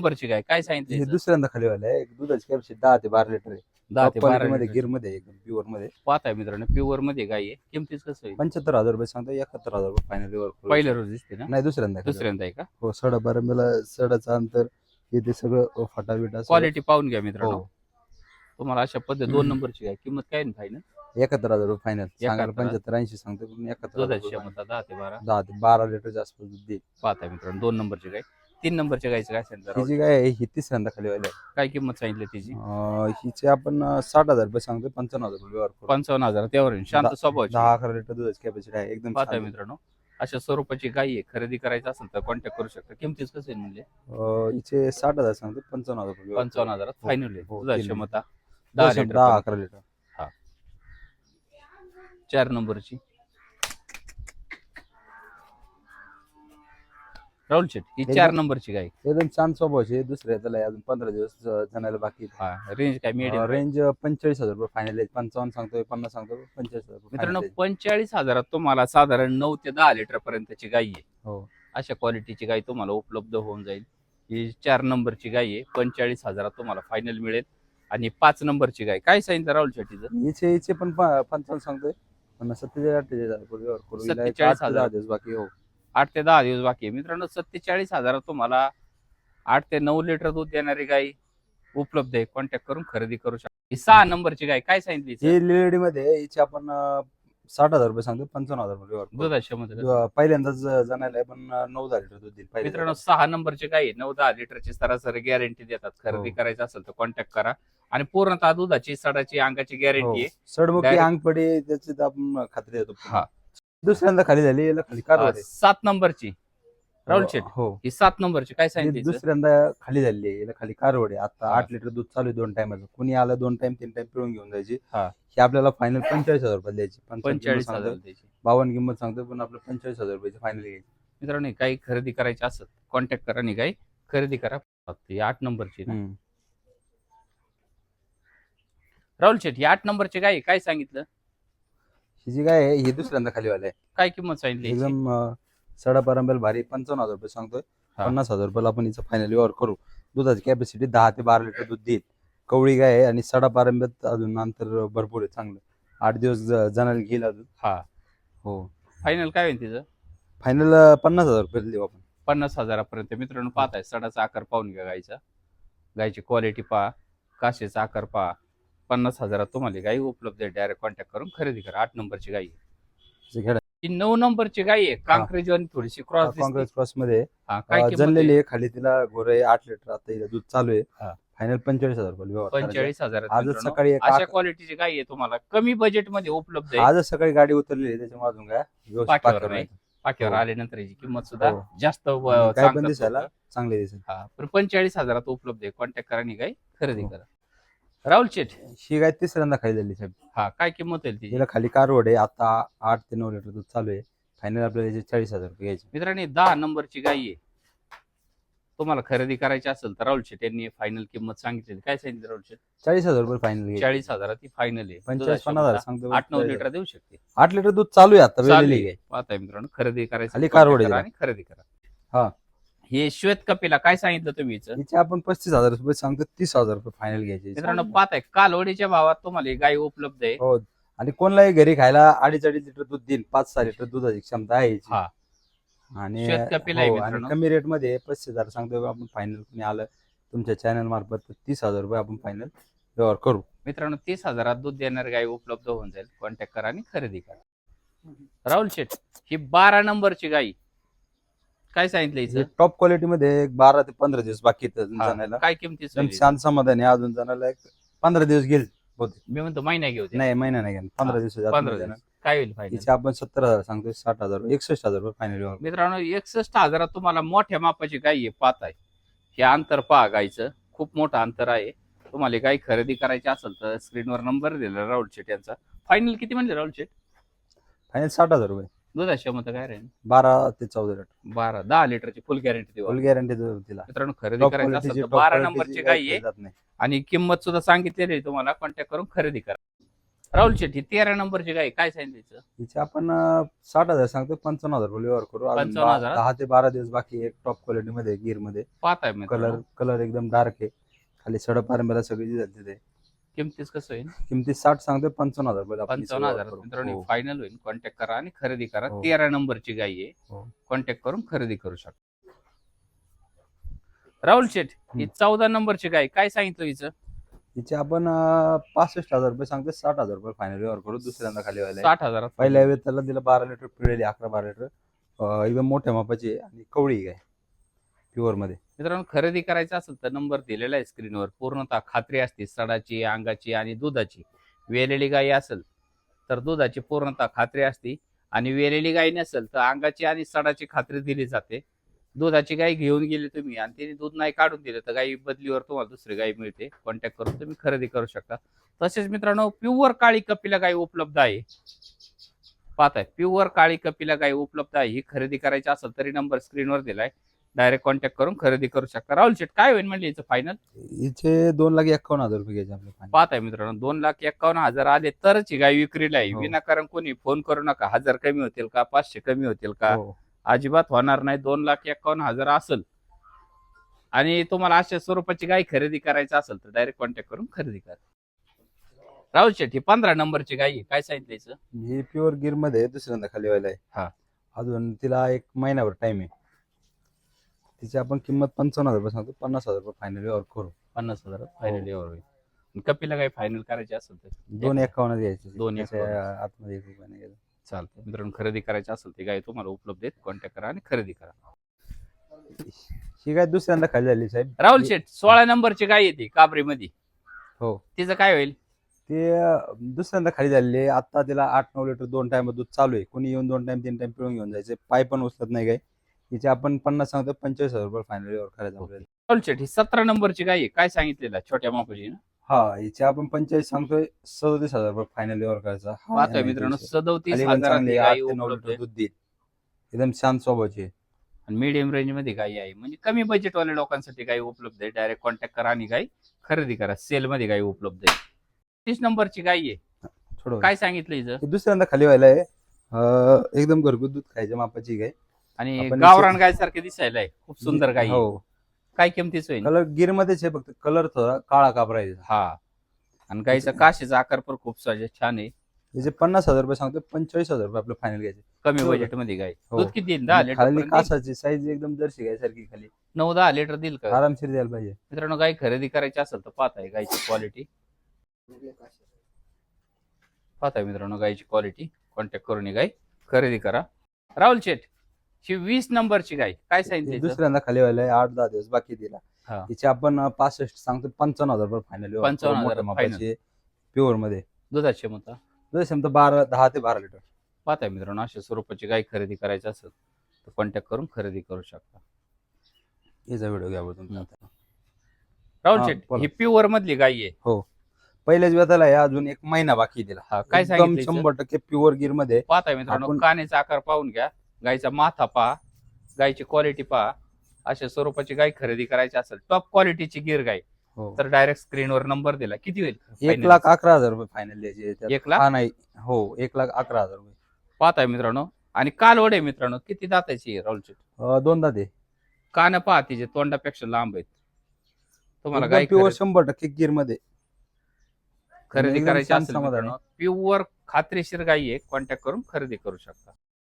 नंबरची गाय काय हे सांगितलं दुसऱ्यांदा खाली वाला आहे. दुधाची कॅपॅसिटी दहा ते बारा लिटर आहे. दहा ते बारा मध्ये लिटर. गिरमध्ये एकदम प्युअरमध्ये. पाहत आहे मित्रांनो प्युअरमध्ये गाय आहे? किमतीच कसं होईल पंच्याहत्तर हजार रुपये सांगतो एकाहत्तर हजार रुपये फायनल पहिल्या रोज दिसते ना? नाही दुसऱ्यांदा खाली. दुसऱ्यांदा आहे का? हो सडा बारांब्याला सडाचं अंतर हे ते सगळं फाटा बिटा क्वालिटी पाहून घ्या मित्रांनो. हो. तुम्हाला अशा पद्धत दोन नंबरची गाय किंमत काय ना फायनल एकाहत्तर हजार रुपये फायनल सांगायला एकाहत्तर. पंच्याहत्तर ऐंशी सांगतो पण एकाहत्तर हजार दुधाची रुपये क्षमता दहा ते बारा. final. दहा ते बारा लिटरच्या आसपास दूध देईल. पाहत आहे मित्रांनो दोन नंबरची गाय तीन नंबरच्या गायचं काय ही सांगितलं काय आहे? ही तिसऱ्यांदा खाली वाली आहे. काय किंमत सांगितली तिची? अं, हिचे आपण अं, साठ हजार रुपये सांगतो पंचावन्न हजार रुपये व्यवहार करू. पंचावन्न हजार त्यावर. शांत स्वभावाची. दहा अकरा लिटर दुधाची कॅपॅसिटी आहे एकदम पाहत आहे छान. मित्रांनो अशा स्वरूपाची गाय आहे. खरेदी करायचं असेल तर कॉन्टॅक्ट करू शकता. किमतीच कसं आहे म्हणजे? अं, हिचे साठ हजार सांगतो पंचावन्न हजार रुपये व्यवहार पंचावन्न करू. हजारात हो, फायनल आहे. हो, दुधाची तीन क्षमता दहा दहा लिटर दहा. अकरा लिटर. चार नंबरची. राहुल शेट ही एकदम- चार नंबरची गाय. एकदम छान स्वभावाची आहे. दुसऱ्या त्याला अजून पंधरा दिवस अं, जाण्याला बाकी आहे. हा रेंज काय मिडियम रेंज पंचेचाळीस हजार रुपये फायनल आहे. पंचावन्न सांगतोय पन्नास सांगतोय पंचेचाळीस हजार रुपये मित्रांनो final आहे. पंचेचाळीस हजारात तुम्हाला साधारण नऊ ते दहा लिटर पर्यंतची गाय आहे. हो. अशा क्वालिटीची गाय तुम्हाला उपलब्ध होऊन जाईल. ही चार नंबरची गाय आहे. पंचेचाळीस हजारात तुम्हाला फायनल मिळेल. आणि पाच नंबरची गाय. काय सांगितलं राहुल शेट्टीचं हिचे? हिचे पण प- पंचावन्न सांगतोय. पन्नास सत्तेचाळीस अठ्ठेचाळीस हजार रुपये व्यवहार करू. हिला एक 47 आठ ते दहा हजार. दिवस बाकी हो. आठ ते दहा दिवस बाकी आहे मित्रांनो सत्तेचाळीस हजारात तुम्हाला आठ ते नऊ लिटर दूध देणारी गाय उपलब्ध आहे कॉन्टॅक्ट करून खरेदी करू शकता ही सहा नंबरची गाय काय सांगितली? ही लेडी मध्ये हिचे आपण अं, साठ हजार रुपये सांगतो पंचावन्न हजार रुपये व्यवहार करू. दुधाची क्षमता कसं? अं, पहिल्यांदाच जाणार आहे पण अं, नऊ दहा लिटर दूध देईल मित्रांनो. सहा नंबरची गाय आहे, नऊ दहा लिटरची सरासरी गॅरंटी देतात खरेदी हो. करायचं असेल तर कॉन्टॅक्ट करा आणि पूर्णतः दुधाची सडाची अंगाची हो. गॅरंटी आहे सडमुखी Direct- अंगपडी त्याची तर आपण खात्री देतो हा. दुसऱ्यांदा खाली झाली याला खाली अं, आहे. सात नंबरची राहुल शेट हो ही सात नंबरची काय हे सांगितली हिचं? दुसऱ्यांदा खाली झालेली आहे याला खाली कारवड आहे आता हा. आठ लिटर दूध चालू आहे दोन टायमाचं कुणी आलं दोन टाइम तीन टाइम पिळून घेऊन जायची हा. ही आपल्याला फायनल पंचेचाळीस हजार रुपये द्यायची पंचेचाळीस हजार सांगतो द्यायची. बावन्न किंमत सांगतो पण आपलं पंचेचाळीस हजार रुपयाची फायनल घ्यायची मित्रांनो ही काही खरेदी करायची असेल कॉन्टॅक्ट करा आणि काही खरेदी करा फक्त ही आठ नंबरची ना. हम्म. राहुल शेट ही आठ नंबरची गाय आहे, काय सांगितलं ही जी काय आहे ही दुसऱ्यांदा खाली वाला काय किंमत सांगितली? एकदम अं, सडा परंबेल भारी पंचावन्न हजार रुपये सांगतोय. हा. पन्नास हजार रुपयाला आपण हिचं फायनल व्यवहार करू. दुधाची कॅपॅसिटी दहा ते बारा लिटर दूध देईल. कवळी गाय आहे आणि सडा पारंब्यात अजून अंतर भरपूर आहे चांगलं. आठ दिवस ज- जणाला घेईल अजून. हा. हो. फायनल काय होईल तिचं? फायनल पन्नास हजार रुपये देऊ आपण. पन्नास हजारापर्यंत. मित्रांनो पाहताय सडाचा आकार पाहून घ्या गायचा. गायची क्वालिटी पहा. काशेचा आकार पहा. पन्नास हजारात तुम्हाला ही गाय उपलब्ध आहे. डायरेक्ट कॉन्टॅक्ट करून खरेदी करा. आठ नंबरची गाय आहे. ही नऊ नंबरची गाय आहे. कांक्रेज आणि थोडीशी क्रॉस काँग्रेस क्रॉसमध्ये. हा काय अं, किंमत जनलेली आहे. खाली तिला गोरे आठ लिटर आता हिला दूध चालू आहे. हा. फायनल पंचेचाळीस हजार रुपये व्यवहार करायचा. पंचेचाळीस हजार आजच सकाळी एक अशा आक- क्वालिटीची गाय आहे तुम्हाला. कमी बजेटमध्ये उपलब्ध आहे. आजच सकाळी गाडी उतरली आहे. त्याच्यामुळे अजून काय? व्यवस्थित पाठीवर. नाही. पाकीवर हो. आल्यानंतर याची किंमत सुद्धा हो. जास्त व- आणि काय पण सांगतात दिसायला लोकं. चांगले दिसेल. हा पण पंचेचाळीस हजारात उपलब्ध आहे. कॉन्टॅक्ट करा आणि गाय खरेदी करा. राहुल शेठ. ही गाय तिसऱ्यांदा खाली झाली साहेब. हा काय किंमत आहे तिची हिला खाली कारवड आहे आता आठ ते नऊ लिटर दूध चालू आहे. फायनल आपल्याला याचे चाळीस हजार रुपये घ्यायचे. मित्रांनी दहा नंबरची गाय आहे. तुम्हाला खरेदी करायची असेल तर राहुल शेट यांनी फायनल किंमत सांगितली काय सांगितलं राहुल शेट चाळीस हजार रुपये फायनल घ्यायचे. चाळीस हजारात ती फायनल आहे. पंचेचाळीस पन्नास हजार सांगतो आठ नऊ लिटर देऊ शकते. आठ लिटर दूध चालू आहे आता चालू वेळेली आहे. गाय पाहताय मित्रांनो खरेदी करायचं खाली कारवड आहे आणि खरेदी करा. हा. हे श्वेत कपिला काय सांगितलं तुम्ही हिचं? आपण पस्तीस हजार रुपये सांगतो तीस हजार रुपये फायनल घ्यायचे मित्रांनो पाहताय कालवडीच्या भावात तुम्हाला ही गाय उपलब्ध आहे हो आणि कोणलाही घरी खायला अडीच अडीच लिटर दूध देईल पाच सहा लिटर दुधाची क्षमता आहे. हा. आणि आहे हो, आणि मित्रांनो. कमी रेटमध्ये पस्तीस हजार सांगतो आपण फायनल कुणी आलं तुमच्या चॅनल मार्फत तर तीस हजार रुपये आपण फायनल व्यवहार करू मित्रांनो तीस हजारात दूध देणारी गाय उपलब्ध होऊन जाईल कॉन्टॅक्ट करा आणि खरेदी करा राहुल शेठ ही बारा नंबरची गाय काय सांगितलं हिचं? टॉप क्वालिटी मध्ये एक बारा ते पंधरा दिवस बाकी आहेत अजून हा, जाण्याला. काय किमती शांत समाधान आहे. अजून जाण्याला एक पंधरा दिवस गेल मी म्हणतो महिना घेऊ दे. नाही महिना नाही घेणार. पंधरा दिवस पंधरा दिवस. काय होईल फायनल आपण सत्तर हजार सांगतोय साठ हजार एकसष्ट हजार रुपये फायनल मित्रांनो एकसष्ट हजारात तुम्हाला मोठ्या मापाची गाय आहे पाहत आहे. हे अंतर पहा गायचं खूप मोठं अंतर आहे. तुम्हाला ही गाय खरेदी करायची असेल तर स्क्रीनवर नंबर दिला राहुल शेट यांचा. फायनल किती म्हणले राहुल शेट? फायनल साठ हजार रुपये. दुधाची क्षमता काय राहील बारा ते चौदा लिटर. बारा दहा लिटरची फुल गॅरंटी देऊ फुल गॅरंटी तिला. मित्रांनो खरेदी टॉप करायचं असेल क्वालिटीची तर बारा नंबरची गाय आहे. जात नाही. आणि किंमत सुद्धा सांगितलेली आहे तुम्हाला. कॉन्टॅक्ट करून खरेदी करा. राहुल शेट्टी तेरा नंबरची गाय काय सांगितलं हिचे? आपण अं, साठ हजार सांगतो पंचावन्न हजार रुपये व्यवहार करू. अजून 55,000? दहा दहा ते बारा दिवस बाकी एक टॉप क्वालिटी मध्ये गिरमध्ये. पाहताय कलर मित्रांनो कलर एकदम डार्क आहे. खाली सडप आरंभ्याला सगळी जी झाली ते किमतीच कसं होईल? किमती साठ सांगतो पंचावन्न हजार रुपये आपण पंचावन्न हजार करू. मित्रांनो हो. फायनल होईल. कॉन्टॅक्ट करा आणि खरेदी करा. हो. तेरा नंबरची गाय आहे. हो. कॉन्टॅक्ट करून खरेदी करू शकता. राहुल शेठ ही चौदा नंबरची गाय काय सांगितलं हिचं? हिचे आपण अं, पासष्ट हजार रुपये सांगतो साठ हजार रुपये फायनल व्यवहार करू. दुसऱ्यांदा खाली व्हायला साठ हजारात. पहिल्या वेळेस त्याला दिलं बारा लिटर पिळेली अकरा बारा लिटर. एकदम मोठ्या मापाची आहे. आणि कवळी आहे प्युअरमध्ये मित्रांनो खरेदी करायचं असेल तर नंबर दिलेला आहे स्क्रीनवर. पूर्णतः खात्री असते सडाची अंगाची आणि दुधाची. वेलेली गाई असेल तर दुधाची पूर्णतः खात्री असते. आणि वेलेली गाई नसेल तर अंगाची आणि सडाची खात्री दिली जाते. दुधाची गाय घेऊन गेली तुम्ही आणि तिने दूध नाही काढून दिलं तर गाई बदलीवर तुम्हाला दुसरी गाय मिळते. कॉन्टॅक्ट करून तुम्ही खरेदी करू शकता. तसेच मित्रांनो प्युअर काळी कपिला गाय उपलब्ध आहे. पाहताय प्युअर काळी कपिला गाय उपलब्ध आहे. ही खरेदी करायची असेल तरी नंबर स्क्रीनवर दिलाय. डायरेक्ट कॉन्टॅक्ट करून खरेदी करू शकता राहुल शेट काय होईल म्हणजे याचं फायनल हिचे दोन लाख एकावन्न हजार रुपये घ्यायचे आपले final. पाहत आहे मित्रांनो दोन लाख एकावन्न हजार आले तरच ही गाय विक्रीला आहे हो. विनाकारण कोणी फोन करू नका हजार कमी होतील का पाचशे कमी होतील का हो. अजिबात होणार नाही दोन लाख एकावन्न हजार असेल आणि तुम्हाला अशा स्वरूपाची गाय खरेदी करायची असेल तर डायरेक्ट कॉन्टॅक्ट करून खरेदी करा राहुल शेट्टी पंधरा नंबरची गाय आहे. काय सांगितलं? ही प्युअर गिरमध्ये दुसऱ्यांदा खाली व्हायला हा. आहे अजून तिला एक महिनाभर टाइम आहे तिची आपण किंमत पंचावन्न हजार रुपये सांगतो पन्नास हजार रुपये फायनल व्यवहार करू. पन्नास हजार फायनल यावर होईल. आणि कपिला गाय फायनल करायची असेल तर? दोन एकावन्न घ्यायचे. दोन. आतमध्ये एक रुपया नाही घ्यायचा. चालतं मित्रांनो खरेदी करायची असेल ती गाय तुम्हाला उपलब्ध आहेत. कॉन्टॅक्ट करा आणि खरेदी करा. ही काय दुसऱ्यांदा खाली झाली साहेब. राहुल शेठ सोळा नंबरची गाय येते काबरी मध्ये हो. तिचं काय होईल? ते दुसऱ्यांदा खाली झालेली आहे. आता तिला आठ नऊ लिटर दोन टाइम दूध चालू आहे. कोणी येऊन दोन टाइम तीन टाइम पिळून घेऊन जायचे पाय पण उचलत नाही काय हिचे आपण पन्नास सांगतो पंचेचाळीस हजार रुपये फायनल व्यवहार करायचा आपल्याला. ही सतरा नंबरची गाय आहे. काय सांगितलेलं छोट्या मापाची ना हा हिचे आपण पंचेचाळीस सांगतोय सदोतीस हजार रुपये फायनल व्यवहार करायचा. हा पाहतोय मित्रांनो. सदोतीस खाली पण हजारात चांगली ही आहे, आठ गाय ते नऊ उपलब्ध लिटर आहे. दूध देत एकदम शांत स्वभावाची आहे. आणि मीडियम रेंजमध्ये गाय आहे. म्हणजे कमी बजेट वाल्या लोकांसाठी गाय उपलब्ध आहे. डायरेक्ट कॉन्टॅक्ट करा आणि गाय खरेदी करा. सेल मध्ये गाय उपलब्ध आहे. तीस नंबरची गाय आहे. थोडं काय सांगितलं हिचं हे दुसऱ्यांदा खाली व्हायला आहे. अं, एकदम घरगुत दूध खायच्या मापाची गाय. आणि आपण गावरान गाय सारखे दिसायला आहे. खूप सुंदर गाय आहे. हो. काय किमतीच होईल? कलर गिर मध्येच आहे फक्त. कलर थोडा काळा कापरायचा. हा. आणि गायचा काशीचा आकार पण खूप साजे छान आहे. त्याचे पन्नास हजार रुपये सांगतो पंचेचाळीस हजार रुपये आपलं फायनल घ्यायचे कमी. बजेटमध्ये गाय हो. दूध किती देईल दहा लिटर खाली पर्यंत देईल? कासाची साईज एकदम जर्सी गाय सारखी खाली. नऊ दहा लिटर देईल का? आरामशीर द्यायला पाहिजे. मित्रांनो गाय खरेदी करायची असेल तर पाहताय गायची क्वालिटी पाहताय मित्रांनो गायची क्वालिटी कॉन्टॅक्ट करून ही गाय खरेदी करा. राहुल शेठ. ही वीस नंबरची गाय काय हे सांगितलं हिचं? दुसऱ्यांदा खाली व्हायला आठ दहा दिवस बाकी दिला हा. तिचे आपण पासष्ट सांगतो पंचावन्न हजार रुपये फायनल 55,000 final. प्युअरमध्ये दुधाची क्षमता जर समजा बारा दहा ते बारा लिटर पाहताय मित्रांनो अशा स्वरूपाची गाय खरेदी करायची असेल तर कॉन्टॅक्ट करून खरेदी करू शकता याचा व्हिडिओ घ्या तुमचा. राहुल हा, बोला. ही प्युअर मधली गाय आहे पहिल्याच वेताला आहे अजून एक महिना बाकी दिला हा काय एकदम सांगितलं हिचं? शंभर टक्के प्युअर गिरमध्ये पाहताय मित्रांनो आपण- कानेचा आकार पाहून घ्या गायचा माथा पहा गायची क्वालिटी पहा अशा स्वरूपाची गाय खरेदी करायची असेल टॉप क्वालिटीची गिर गाय हो. तर डायरेक्ट स्क्रीनवर नंबर दिला. किती होईल? एक? लाख अकरा हजार रुपये फायनल द्यायचे त्यात. एक लाख? हा नाही. हो एक लाख अकरा हजार रुपये. पाहताय मित्रांनो. आणि कालवड आहे मित्रांनो. किती दाताची आहे राहुल शेठ अं, दोनदा दे कान पहा तिचे तोंडापेक्षा लांब आहेत. तुम्हाला गाय प्युअर खरेदी- शंभर टक्के गिरमध्ये. खरेदी एकदम करायची शांत असेल समाधान मित्रांनो प्युअर खात्रीशीर गाई आहे. कॉन्टॅक्ट करून खरेदी करू शकता.